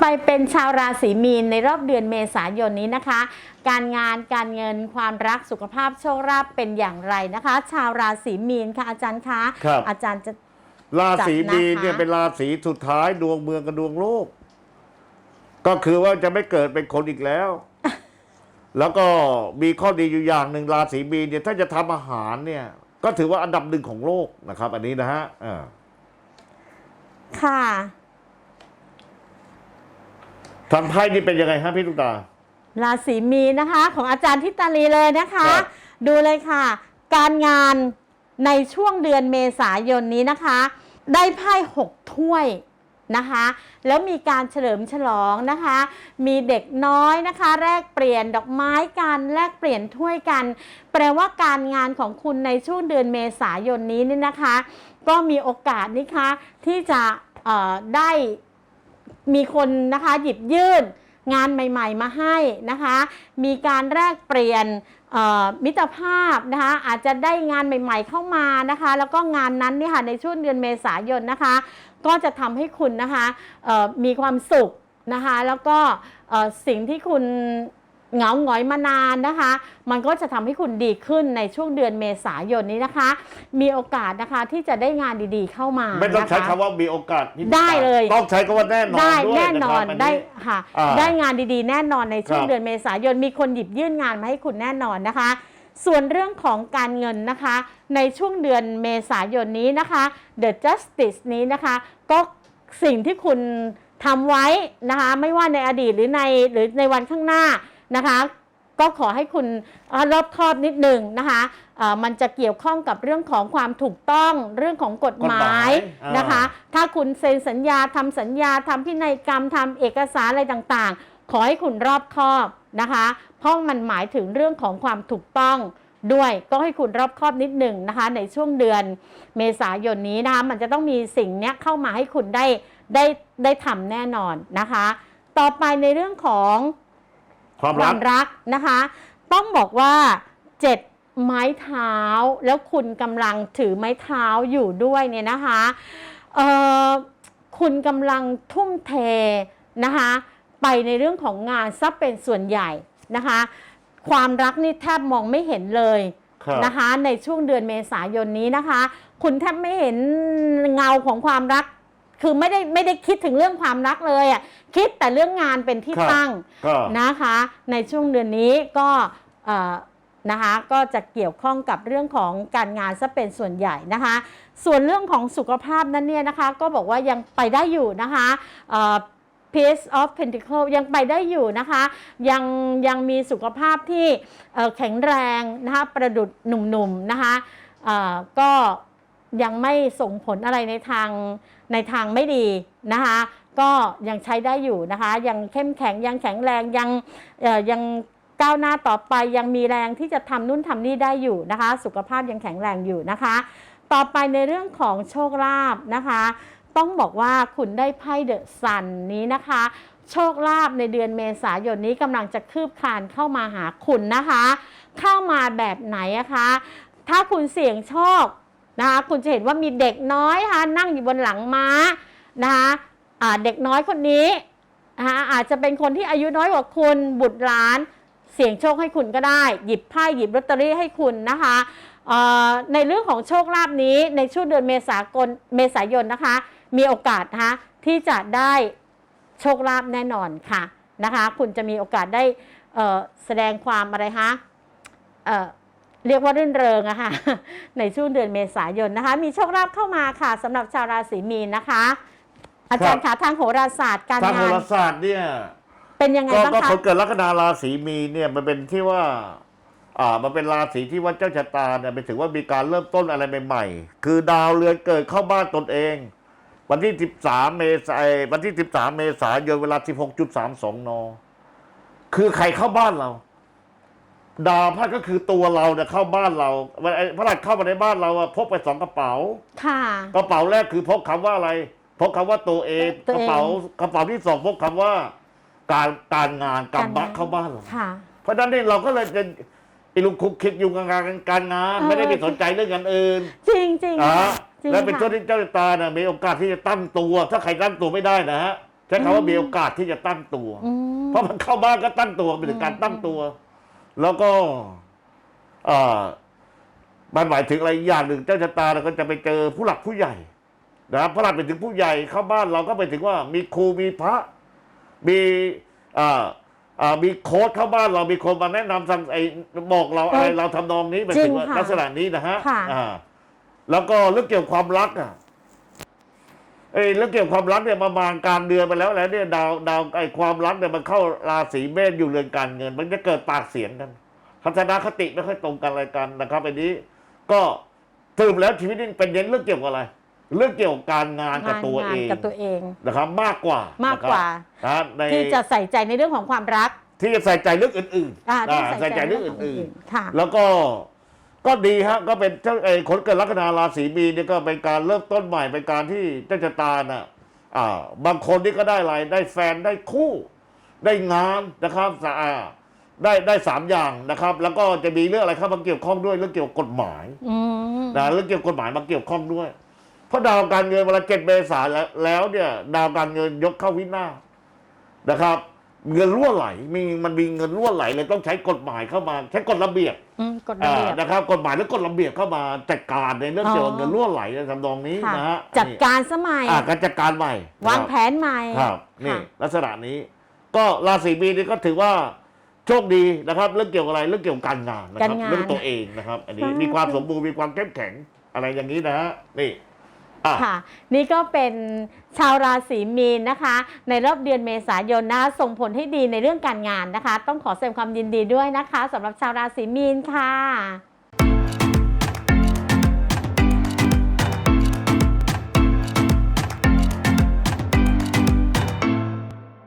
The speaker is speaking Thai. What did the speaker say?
ไปเป็นชาวราศีมีนในรอบเดือนเมษายนนี้นะคะ การงาน การเงิน ความรัก สุขภาพ โชคลาภเป็นอย่างไรนะคะ ชาวราศีมีนค่ะ อาจารย์คะ ครับ อาจารย์จะ ราศีมีนจัดนะคะเนี่ยเป็นราศีสุดท้ายดวงเมืองกับดวงโลก ก็คือว่าจะไม่เกิดเป็นคนอีกแล้ว แล้วก็มีข้อดีอยู่อย่างหนึ่งราศีมีนเนี่ยถ้าจะทำอาหารเนี่ย ก็ถือว่าอันดับหนึ่งของโลกนะครับ อันนี้นะฮะอ่าค่ะ ทางไพ่นี่เป็นยังไงฮะพี่ลูกตา ราศีมีนนะคะ ของอาจารย์ทิตาลีเลยนะคะ ครับ ดูเลยค่ะ การงานในช่วงเดือนเมษายนนี้นะคะ ได้ไพ่หกถ้วยนะคะ แล้วมีการเฉลิมฉลองนะคะ มีเด็กน้อยนะคะ แลกเปลี่ยนดอกไม้กันแลกเปลี่ยนถ้วยกัน แปลว่าการงานของคุณในช่วงเดือนเมษายนนี้นี่นะคะ ก็มีโอกาสนี่คะที่จะเอ่อได้ มีคนนะคะหยิบยื่นงานใหม่ ๆ มาให้นะคะ มีการแลกเปลี่ยนมิตรภาพนะคะอาจจะได้งานใหม่ ๆ เข้ามานะคะ แล้วก็งานนั้นเนี่ยค่ะในช่วงเดือนเมษายนนะคะ ก็จะทำให้คุณนะคะมีความสุขนะคะ แล้วก็สิ่งที่คุณ เหงาหงอยมานานนะคะ มันก็จะทำให้คุณดีขึ้นในช่วงเดือนเมษายนนี้นะคะ มีโอกาสนะคะที่จะได้งานดีๆเข้ามาไม่ต้องใช้นะคะคำว่ามีโอกาสพี่ลูกตาได้เลยต้องใช้คำว่าแน่นอนได้ด้วยแน่นอนะครับได้นี้ค่ะอ่าได้งานดีๆ แน่นอนในช่วงครับเดือนเมษายนมีคนหยิบยื่นงานมาให้คุณแน่นอนนะคะส่วนเรื่องของการเงินนะคะ ในช่วงเดือนเมษายนนี้นะคะ The Justice นี้นะคะ ก็สิ่งที่คุณทำไว้นะคะ ไม่ว่าในอดีตหรือในหรือในวันข้างหน้า นะคะ ก็ขอให้คุณเอ่อรอบคอบนิดหนึ่งนะคะเอ่อมันจะเกี่ยวข้องกับเรื่องของความถูกต้องเรื่องของกฎหมายกฎหมายอ่านนะคะ ถ้าคุณเซ็นสัญญาทำสัญญาทำพินัยกรรมทำเอกสารอะไรต่างๆ ขอให้คุณรอบคอบนะคะ เพราะมันหมายถึงเรื่องของความถูกต้องด้วยก็ให้คุณรอบคอบนิดหนึ่งนะคะ ในช่วงเดือนเมษายนนี้นะคะมันจะต้องมีสิ่งเนี้ยเข้ามาให้คุณได้ได้ได้ทำแน่นอนนะคะ ต่อไปในเรื่องของ ความครัวากมรักนะคะ ต้องบอกว่าเจ็ดไม้เท้าแล้วคุณกำลังถือไม้เท้าอยู่ด้วยเนี่ยนะคะเอ่อคุณกำลังทุ่มเทนะคะไปในเรื่องของงานซับเป็นส่วนใหญ่นะคะ ความรักนี่แทบมองไม่เห็นเลยครับนะคะในช่วงเดือนเมษายนนี้นะคะ คุณแทบไม่เห็นเงาของความรัก คือไม่ได้ไม่ได้คิดถึงเรื่องความรักเลยอะคิดแต่เรื่องงานเป็นที่ครับตั้งก็นะคะ ในช่วงเดือนนี้ก็เอ่อนะคะก็จะเกี่ยวข้องกับเรื่องของการงานซะเป็นส่วนใหญ่นะคะ ส่วนเรื่องของสุขภาพนั้นเนี่ยนะคะ ก็บอกว่ายังไปได้อยู่นะคะเอ่อ Peace of Pentacle ยังไปได้อยู่นะคะ ยังยังมีสุขภาพที่เอ่อแข็งแรงนะคะประดุดหนุ่มๆนะคะเอ่อก็ ยังไม่ส่งผลอะไรในทางในทางไม่ดีนะคะ ก็ยังใช้ได้อยู่นะคะ ยังเข้มแข็งยังแข็งแรงยังยังก้าวหน้าต่อไปยังมีแรงที่จะทำนู่นทำนี่ได้อยู่นะคะ สุขภาพยังแข็งแรงอยู่นะคะ ต่อไปในเรื่องของโชคลาภนะคะ ต้องบอกว่าคุณได้ไพ่เดอะซันนี้นะคะ โชคลาภในเดือนเมษายนนี้กำลังจะคืบคลานเข้ามาหาคุณนะคะ เข้ามาแบบไหนอะคะ ถ้าคุณเสี่ยงโชค นะคะคุณจะเห็นว่ามีเด็กน้อยนะคะนั่งอยู่บนหลังม้านะคะเด็กน้อยคนนี้นะคะอาจจะเป็นคนที่อายุน้อยกว่าคุณบุตรหลาน เสี่ยงโชคให้คุณก็ได้ หยิบไพ่หยิบลอตเตอรี่ให้คุณนะคะในเรื่องของโชคลาภนี้ในช่วงเดือนเมษากลเมษายนนะคะ มีโอกาสนะคะที่จะได้โชคลาภแน่นอนค่ะนะคะ คุณจะมีโอกาสได้แสดงความอะไรคะ เอ่อเรียกว่ารื่นเริงอะค่ะในช่วงเดือนเมษายนนะคะ มีโชคลาภเข้ามาค่ะสำหรับชาวราศีมีนนะคะ อาจารย์คะทางโหราศาสตร์การทางโหงานราศาสตร์เนี่ยเป็นยังไงก็บ้างก็คะคนเกิดลัคนาราศีมีนเนี่ยมันเป็นที่ว่า อ่ามันเป็นราศีที่ว่าเจ้าชะตาเนี่ยเป็นถือว่ามีการเริ่มต้นอะไรใหม่ๆ คือดาวเรือนเกิดเข้าบ้านตนเอง วันที่ 13 เมษายนวันที่ 13 เมษายนเวลา 16.32 น คือใครเข้าบ้านเรา ดาวพระก็คือตัวเราเนี่ยเข้าบ้านเราวันไอ้พระราชเข้ามาในบ้านเราอะพกไปสองกระเป๋า ค่ะ กระเป๋าแรกคือพกคำว่าอะไร พกคำว่าตัวเองตัวกเอง ระเป๋ากระเป๋าที่สองพกคำว่า การการงานกำบักการงานเข้าบ้านเรา ค่ะ เพราะฉะนั้นนี่เราก็เลยจะไอ้ลุงคุกคิดอยู่กับงานการงาน เออ ไม่ได้ไปสนใจเรื่องงานอื่นจริงจริงอะค่ะจริงและเป็นค่ะช่วงที่เจ้าชะตาเนี่ยมีโอกาสที่จะตั้งตัว ถ้าใครตั้งตัวไม่ได้นะฮะใช้คำว่าอืมมีโอกาสที่จะตั้งตัว อืม เพราะมันเข้าบ้านก็ตั้งตัวเป็นถึงการตั้งตัว แล้วก็เอ่อมันหมายถึงอะไรอีกอย่างหนึ่งเจ้าชะตาเราก็จะไปเจอผู้หลักผู้ใหญ่นะครับพระหลักไปถึงผู้ใหญ่เข้าบ้านเราก็ไปถึงว่ามีครูมีพระมีอ่าอ่ามีโค้ดเข้าบ้านเรามีคนมาแนะนำสั่งไอ้บอกเราอะไรเราทำนองนี้ไปถึงว่าจริงค่ะลักษณะนี้นะฮะค่ะอ่าแล้วก็เรื่องเกี่ยวกับความรักอะ เอ้ยเรื่องเกี่ยวกับความรักเนี่ยประมาณกลางเดือนไปแล้วแล้วเนี่ยดาวดาวไอ้ความรักเนี่ยมันเข้าราศีเมษอยู่เรือนการเงิน มันจะเกิดปากเสียงกันทัศนคติไม่ค่อยตรงกันอะไรกันนะครับอันนี้ก็สรุปแล้วชีวิตนี่เป็นเน้นเรื่องเกี่ยวกับอะไร เรื่องเกี่ยวกับการงานกับตัวงาเอนงกับตัวเองนะครับ มากกว่ามากกว่านะครับในที่จะใส่ใจในเรื่องของความรัก ที่จะใส่ใจเรื่องอื่นอ่าๆที่อ่าใส่ใส่ใจใจเรื่เรื่อองงของอื่นอื่นค่ะๆแล้วก็ ก็ดีฮะก็เป็นเจ้าไอ้คนเกิดลัคนาราศีมีนเนี่ยก็เป็นการเริ่มต้นใหม่เป็นการที่เจ้าชะตาน่ะอ่าบางคนนี่ก็ได้อะไรได้แฟนได้คู่ ได้งานนะครับสะอาได้ได้สามอย่างนะครับ แล้วก็จะมีเรื่องอะไรเข้ามาเกี่ยวข้องด้วยเรื่องเกี่ยวกับกฎหมายอืมนะเรื่องเกี่ยวกับกฎหมายมาเกี่ยวข้องด้วย เพราะดาวการเงินเวลาเจ็ดเมษาแล้วแล้วเนี่ย ดาวการเงินยกเข้าวินาศนะครับ เงินรั่วไหลมีมันมีเงินรั่วไหลเลยต้องใช้กฎหมายเข้ามา ใช้กฎระเบียบอืมกฎระอ่าเบียบนะครับกฎหมายและกฎระเบียบเข้ามาจัดการในเรื่องอ๋อ เกี่ยวกับเงินรั่วไหลในทำนองนี้ค่ะนะฮะจัดการสมัย อ่าการจัดการใหม่วางครับแผนใหม่ ครับนี่ค่ะ ลักษณะนี้ ก็ราศีมีนนี่ก็ถือว่าโชคดีนะครับ เรื่องเกี่ยวกับอะไรเรื่องเกี่ยวกับการงานนะคการรับงานเรื่องตัวเองนะครับ อันนี้ค่ะมีความสมบูรณ์มีความเข้มแข็งอะไรอย่างนี้นะฮะนี่อะ ค่ะ นี่ก็เป็นชาวราศีมีนนะคะ ในรอบเดือนเมษายนนะส่งผลให้ดีในเรื่องการงานนะคะ ต้องขอแสดงความยินดีด้วยนะคะสำหรับชาวราศีมีนค่ะ